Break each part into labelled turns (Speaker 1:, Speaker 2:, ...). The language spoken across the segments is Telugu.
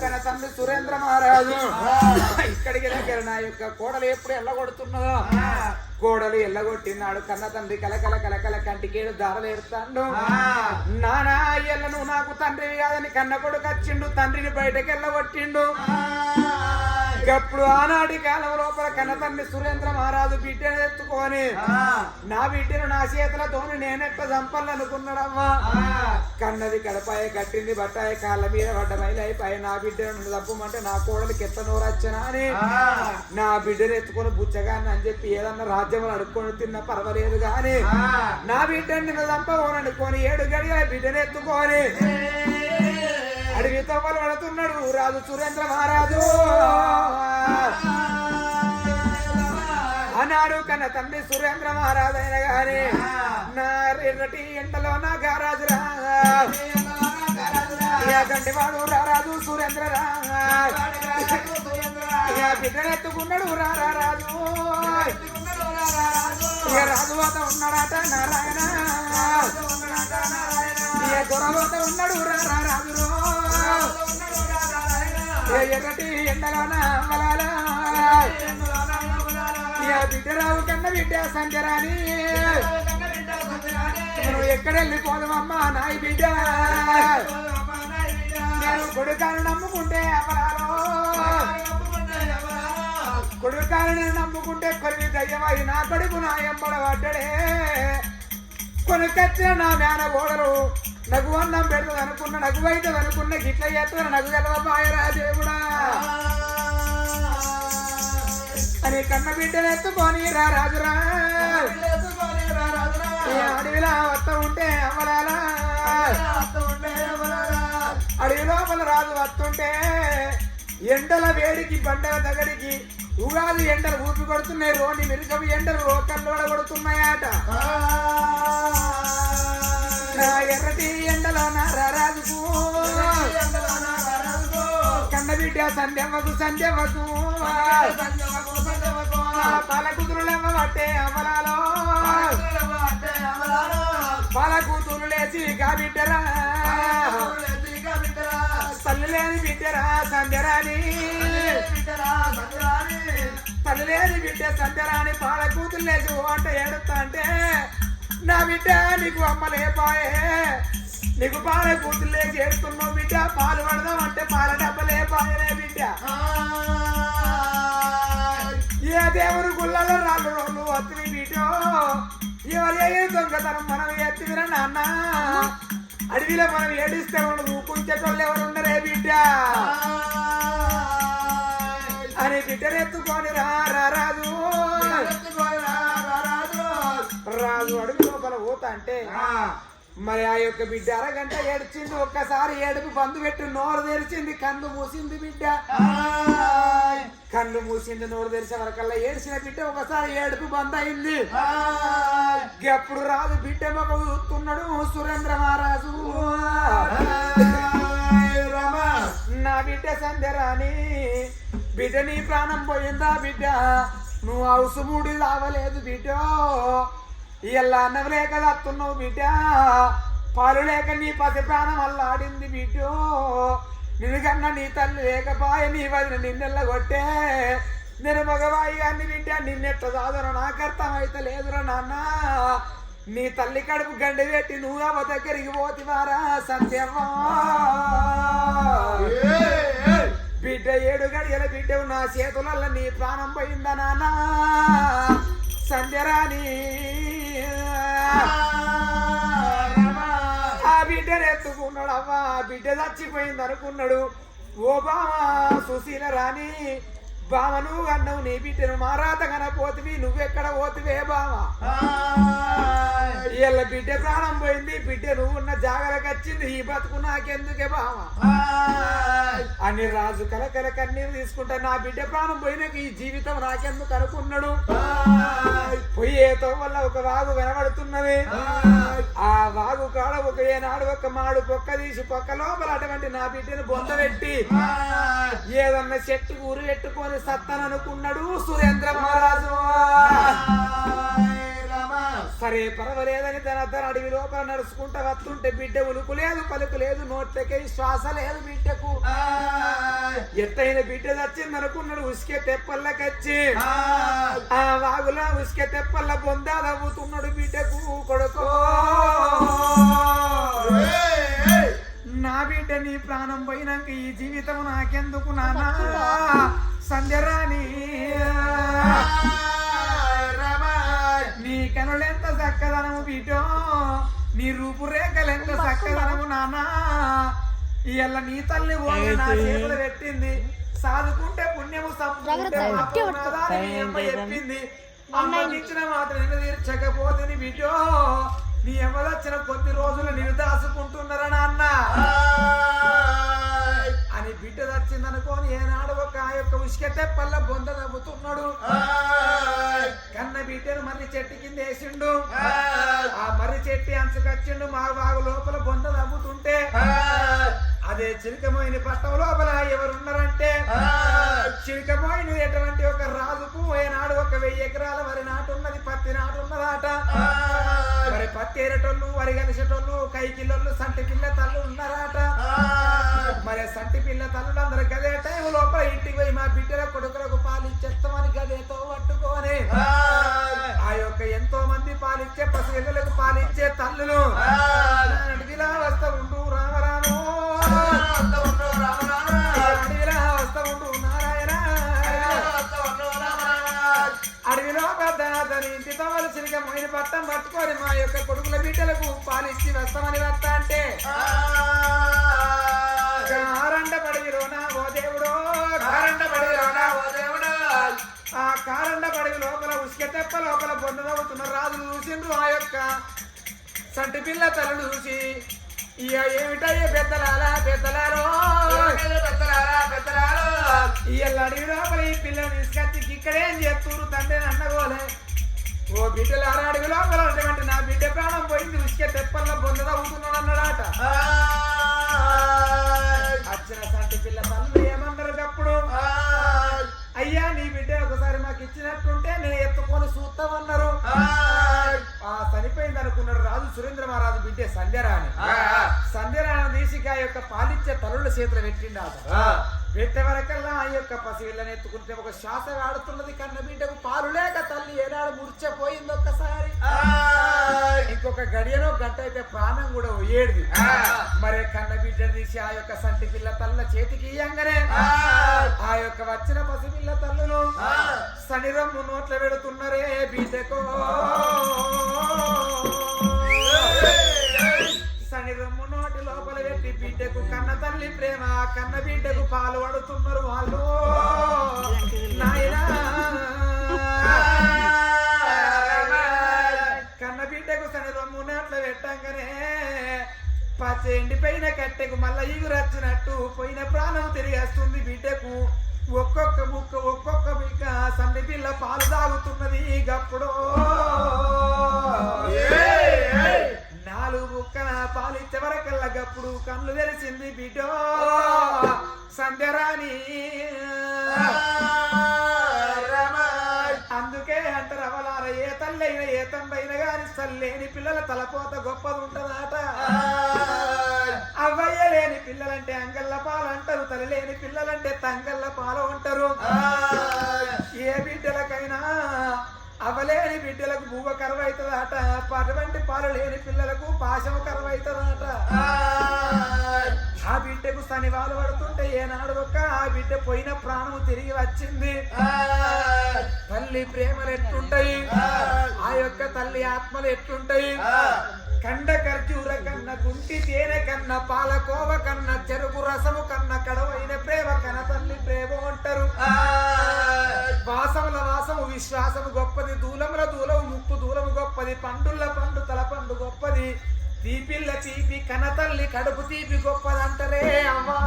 Speaker 1: కన తండ్రి సురేంద్ర మహారాజు. ఇక్కడికి దగ్గర నా యొక్క కోడలు ఎప్పుడు ఎల్లగొడుతున్నదో? కోడలు ఎల్లగొట్టినాడు. కన్న తండ్రి కలకల కలకల కంటికేడు దారలు ఎడతాడు నానా ఎల్లను నాకు తండ్రి కాదని కన్న కొడుకు వచ్చిండు. తండ్రిని బయటకు ఎల్లగొట్టిండు అప్పుడు ఆనాటి కాలం లోపల కన్న తండ్రి సురేంద్ర మహారాజు బిడ్డను ఎత్తుకొని నా బిడ్డను నా చేతులతోని నేనెట్ట చంపాలనుకున్నాడమ్మా కన్నది కడపాయ కట్టింది బట్టాయ కాళ్ళ మీద పడ్డ మైలైపాయ నా బిడ్డను తప్పమంటే నా కోడలికి ఎత్త నోరచ్చనా అని నా బిడ్డను ఎత్తుకొని బుచ్చగాన్ని అని చెప్పి ఏదన్నా రాజ్యం అడుక్కొని తిన్నా పర్వాలేదు గాని నా బిడ్డని నిన్ను చంపవని అనుకొని ఏడు గడియ బిడ్డను ఎత్తుకొని అడవి తవ్వలు పడుతున్నాడు రాజు సురేంద్ర మహారాజు. అన్నాడు కన్న తండ్రి సురేంద్ర మహారాజు అయిన గాని నా ఎర్రటి ఎండలో నా గారాజు రా వాడు రారాజు సురేంద్ర రా. ఇక బిడ్డనెత్తుకున్నాడు రారా రాజు. ఇక రాజువాత ఉన్నాడట నారాయణ. ఇక దొరలోత ఉన్నాడు రారా రాజు ఎర్రటి ఎండలోన అమ్మలాల బిడ్డరావు కన్న బిడ్డ సంజరాని నువ్వు ఎక్కడెళ్ళి పోదామమ్మా నాయి బిడ్డ. నేను కొడుకాను నమ్ముకుంటే అమరాలో కొడుకాలను నమ్ముకుంటే కొన్ని దయ్యమై నా కొడుకు నా ఎంబడ పడ్డడే. కొనుకొచ్చిన నా మేన గోడలు నగు అన్నం పెడుతుంది అనుకున్న నగు అవుతుంది అనుకున్న గిట్ల చేస్తున్న నగు గెలవపాయరా దేవుడా. అని కన్న బిడ్డను ఎత్తుకొని రా రాజురా. అడవిలా వస్తా ఉంటే అమరాలా అడవి లోపల రాజు వస్తుంటే ఎండల వేడికి బండల దగ్గరికి ఉగాది ఎండలు ఊపి కొడుతున్నాయి రోని మిరుగవి ఎండలు రోకల్లో కొడుతున్నాయట ఎర్రటి ఎండలో నా రారాజుకు కన్నబిడ్డ సంధ్యమ్మకు సంధ్యమ్మకు పాల కుదురులమ్మ పట్టే అమలాలో. పాల లేచి కాబిడ్డరా పనులేని బిడ్డరా సంధ్యరాని పనులేని బిడ్డ సంధ్యరాని పాల కూతురు లేచి ఓ అంటే ఏడుస్తా అంటే నా బిడ్డ నీకు అమ్మ లేపాయే. నీకు పాల కూతురు లేచి ఏడుతున్నావు బిడ్డ. పాలు పడదాం అంటే పాల డబ్బ లేపాయనే బిడ్డ. ఏ దేవుడు గుళ్ళలో రాళ్ళు రోళ్ళు వస్తుంది బిడ్డో. ఎవరు ఏ దొంగతనం మనం ఎత్తివిరా నాన్న? అడవిలో మనం ఏడిస్తే ఉండదు. కుంచెటోళ్ళు ఎవరు ఉండరే బిడ్డ అని బిడ్డనెత్తుకొని రా రా రాజు. రాజు. అడుగు లోపల పోతా అంటే మరి ఆ యొక్క బిడ్డ అరగంట ఏడ్చింది ఒక్కసారి ఏడుపు బంధు పెట్టి నోరు తెరిచింది కన్ను మూసింది బిడ్డ. కన్ను మూసింది నోరు తెరిచే వరకల్లా ఏడ్చిన బిడ్డ ఒకసారి ఏడుపు బంద్ అయింది. ఎప్పుడు రాజు బిడ్డ మొక్క చూస్తున్నాడు సురేంద్ర మహారాజు. నా బిడ్డ సంధ్యరాని బిడ్డ నీ ప్రాణం పోయిందా బిడ్డ? నువ్వు అవసరముడి లావలేదు బిడ్డ. ఇలా అన్నం లేక తత్తున్నావు బిడ్డ. పాలు లేక నీ పసి ప్రాణం అల్లాడింది బిడ్డ. నిన్నుకన్నా నీ తల్లి లేకపాయ నీ వదిన నిన్నెల్ల కొట్టే. నేను మగవాయి గారిని బిడ్డ నిన్నెట్ట సాధన నాకు అర్థమైతే లేదురా నాన్న. నీ తల్లి కడుపు గండి పెట్టి నువ్వు అవ దగ్గరికి పోతివారా సత్యమా? బిడ్డ ఏడు గడియల బిడ్డవు నా చేతులలో నీ ప్రాణం పోయిందా నాన్న? సంధ్యరాని ఆ బిడ్డను ఎత్తుకున్నాడు అమ్మా ఆ బిడ్డ చచ్చిపోయింది అనుకున్నాడు ఓ బామా సుశీల రాణి. బామ నువ్వు అన్నావు నీ బిడ్డను మారాత కనపోతివి నువ్వెక్కడ పోతివే బామ ఇళ్ళ బిడ్డ ప్రాణం పోయింది బిడ్డ నువ్వు ఉన్న జాగరకు వచ్చింది ఈ బతుకు నాకెందుకే బామ అని రాజు కలకల కన్నీరు తీసుకుంటా నా బిడ్డ ప్రాణం పోయినాక ఈ జీవితం నాకెందుకు అనుకున్నాడు? పొయ్యేతో వల్ల ఒక వాగు వినబడుతున్నది. ఆ వాగు కాడ ఒక ఏనాడు ఒక మాడు పొక్క తీసి పొక్క లోపల అటువంటి నా బిడ్డను బొందబెట్టి ఏదన్నా చెట్టు ఊరు పెట్టుకొని సత్తననుకున్నాడు సురేంద్ర మహారాజు. సరే పర్వాలేదని తన తన అడవి లోపల నడుచుకుంటా వస్తుంటే బిడ్డ ఉలుకు లేదు పలుకు లేదు నోట్లకి శ్వాస లేదు బిడ్డకు. ఎత్తైన బిడ్డ వచ్చింది అనుకున్నాడు ఉసుకే తెప్పల్లకచ్చి ఆ వాగులా ఉసుకే తెప్పల్ల బొందా నవ్వుతున్నాడు బిడ్డకు కొడుకో. నా బిడ్డ నీ ప్రాణం పోయినాక ఈ జీవితం నాకెందుకు నానా సంధ్యరాణి. నీ కనులెంత చక్కదనము బిడ్డో నీ రూపురేఖలెంత చక్కదనము నానా ఇయ్యాల నీ తల్లి ఓడి నా చేతులు పెట్టింది. సాదుకుంటే పుణ్యము అమ్మ చెప్పింది. అమ్మకిచ్చిన మాత్రం నిన్ను తీర్చకపోతే నీ బిడ్డో నీ ఎవరొచ్చిన కొద్ది రోజులు నిన్ను? దాచుకుంటున్నారా నాన్న అని బిడ్డ వచ్చిందనుకోని ఏనాడు ఒక ఆ యొక్క ఉసుక తెప్పల్ల బొంద నవ్వుతున్నాడు. కన్న బిడ్డను మర్రి చెట్టు కింద వేసిండు. ఆ మర్రి చెట్టు అంచుకొచ్చిండు మా బాగు లోపల బొంద నవ్వుతుంటే. అదే చిలుకమోయిన పట్టం లోపల ఎవరున్నారంటే చిలుకమోయిన ఎటువంటి ఒక రాజుకు ఏనాడు ఒక వెయ్యి ఎకరాల వరి నాటున్నది పత్తి నాటున్నదాట. మరి పత్తి ఏరేటోళ్ళు వరి కలిసేటోళ్ళు కైకిల్లొళ్ళు సంటి పిల్ల పాలిచ్చే అడవిలా వస్తా ఉండు రామరాము. అడవిలా ఉండు నారాయణ. అడవిలో పెద్ద అతని ఇంటితో వలసిగా పట్టం పట్టుకొని మా యొక్క కొడుకుల బిడ్డలకు పాలిచ్చి వస్తామని వస్తా అంటే. కారండ పడవిలోనా ఓ దేవుడో. కారండ పడవిలోనా ఓ దేవుడో ఆ కారండ పడవి లోపల ఉసుక తెప్ప లోపల పొందవుతున్న రాజులు చూసిండ్రు ఆ యొక్క సంటి పిల్ల తలలు చూసి ఇక ఏమిటయ్యే పెద్దలారా పెద్దలారో? పెద్దలారా పెద్దలారో? ఇవాళ అడవి లోపల ఈ పిల్లని తీసుకొచ్చి ఇక్కడేం చేస్తున్నారు తండ్రి అన్నగోలే. ఓ బిడ్డలారా అడవి లోపల ఉన్నటువంటి నా బిడ్డ ప్రాణం పోయింది ఉసుక తెప్పల్ల బొంద చేతులు పెట్టిండు పెట్టే వరకల్లా ఆ యొక్క పసివిళ్ళని ఎత్తుకుంటే ఒక శ్వాస ఆడుతున్నది కన్న బిడ్డకు పాలు లేక తల్లి ఏనాడు మురిచిపోయింది ఒక్కసారి. ఇంకొక గడియనో గంట అయితే ప్రాణం కూడా పోయేది. మరి కన్న బిడ్డను తీసి ఆ యొక్క సంటి పిల్ల తల్ల చేతికి ఇయ్యంగానే ఆ. యొక్క వచ్చిన పసిపిల్ల తల్లులు సనిరమ్ము నోట్ల పెడుతున్నారే బిడ్డకో. సనిరమ్ము నోటి లోపల పెట్టి బిడ్డకు కన్న తల్లి ప్రేమ కన్న బిడ్డకు పాలు పడుతున్నారు వాళ్ళు. నాయనా. కన్న బిడ్డకు సనిరమ్ము నోట్ల పెట్టంగానే పచ్చేండి ఎండిపోయిన కట్టెకు మళ్ళా ఈగురచ్చినట్టు పోయిన ప్రాణం తిరిగేస్తుంది బిడ్డకు. ఒక్కొక్క ముక్క ఒక్కొక్క ముక్క సంది పిల్ల పాలు తాగుతున్నది గప్పుడు నాలుగు ముక్కన పాలు చివరకల్లగప్పుడు కళ్ళు తెరిచింది బిడ్డో. సంధ్యరాణి. అందుకే అంటారు అవలార ఏ తల్లైన ఏ తంబైన గాని సల్లేని పిల్లల తలపోత గొప్పది ఉంటదాట. అవ్వయ్య లేని పిల్లలంటే అంగళ్ళ పాలు అంటారు తల్లి లేని పిల్లలంటే తంగళ్ళ పాలు అంటారు. అవలేని బిడ్డలకు భూమ కరువు అటువంటి పాలు లేని పిల్లలకు పాశము కరువు ఆ బిడ్డకు శనివాలు పడుతుంటే ఏనాడు ఒక్క ఆ బిడ్డ పోయిన ప్రాణము తిరిగి వచ్చింది. తల్లి ప్రేమలు ఎట్లుంటాయి? ఆ యొక్క తల్లి ఆత్మలు ఎట్లుంటాయి? కండ ఖర్జూర కన్న గుంటి తేనె కన్న పాలకోవ కన్న చెరుకు రసము కన్న కడవైన ప్రేమ కన తల్లి ప్రేమ అంటారు. వాసముల వాసము విశ్వాసము గొప్పది దూలముల దూలము ముక్కు దూలము గొప్పది పండుల పండు తల పండు గొప్పది. తీపిల్ల తీపి కన తల్లి కడుపు తీపి గొప్పది అంటారే అమ్మా.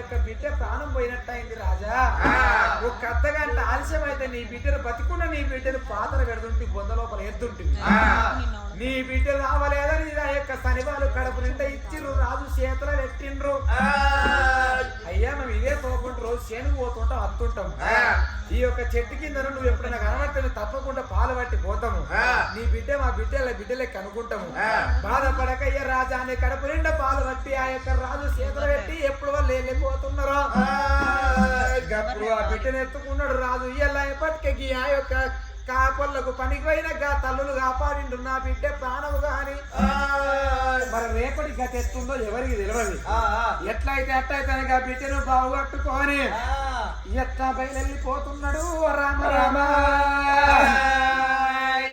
Speaker 1: యొక్క బిడ్డ ప్రాణం పోయినట్టయింది రాజా. ఒక అర్ధ గంట ఆలస్యం అయితే నీ బిడ్డను బతికున్న నీ బిడ్డను పాతర పెడుతుంటే బొంద లోపల ఎద్దుంటుంది. నీ బిడ్డ రావలేదని ఆ యొక్క శనివాలు కడుపు నిండా ఇచ్చిర్రు రాజు చేతుల పెట్టిండ్రు. అయ్యా మేము ఇదే పోకుండా రోజు చేనుకు పోతుంటాం అత్తుంటాం. ఈ యొక్క చెట్టు కింద నువ్వు ఎప్పుడైనా కనబడితే తప్పకుండా పాలు పట్టి పోతాము.
Speaker 2: ఆ.
Speaker 1: నీ బిడ్డ మా బిడ్డల బిడ్డలకి కనుకుంటాము
Speaker 2: ఆ.
Speaker 1: బాధపడకయ్య రాజా అని కడుపు నిండా పాలు పట్టి ఆ యొక్క రాజు చేతులు పెట్టి ఎప్పుడు వాళ్ళు వెళ్ళిపోతున్నారో అప్పుడు ఆ బిడ్డను ఎత్తుకున్నాడు రాజు. ఇలా పట్టుకకి ఆ యొక్క కాపళ్ళకు పనికి పోయిన గా తల్లులు కాపాడిండు నా బిడ్డ ప్రాణము గాని. మరి రేపటి గత ఎత్తుందో ఎవరికి తెలియదు ఎట్లయితే అట్లయితే బిడ్డను బాగుపట్టుకొని ఎట్లా బయలుపోతున్నాడు రామ. రామ.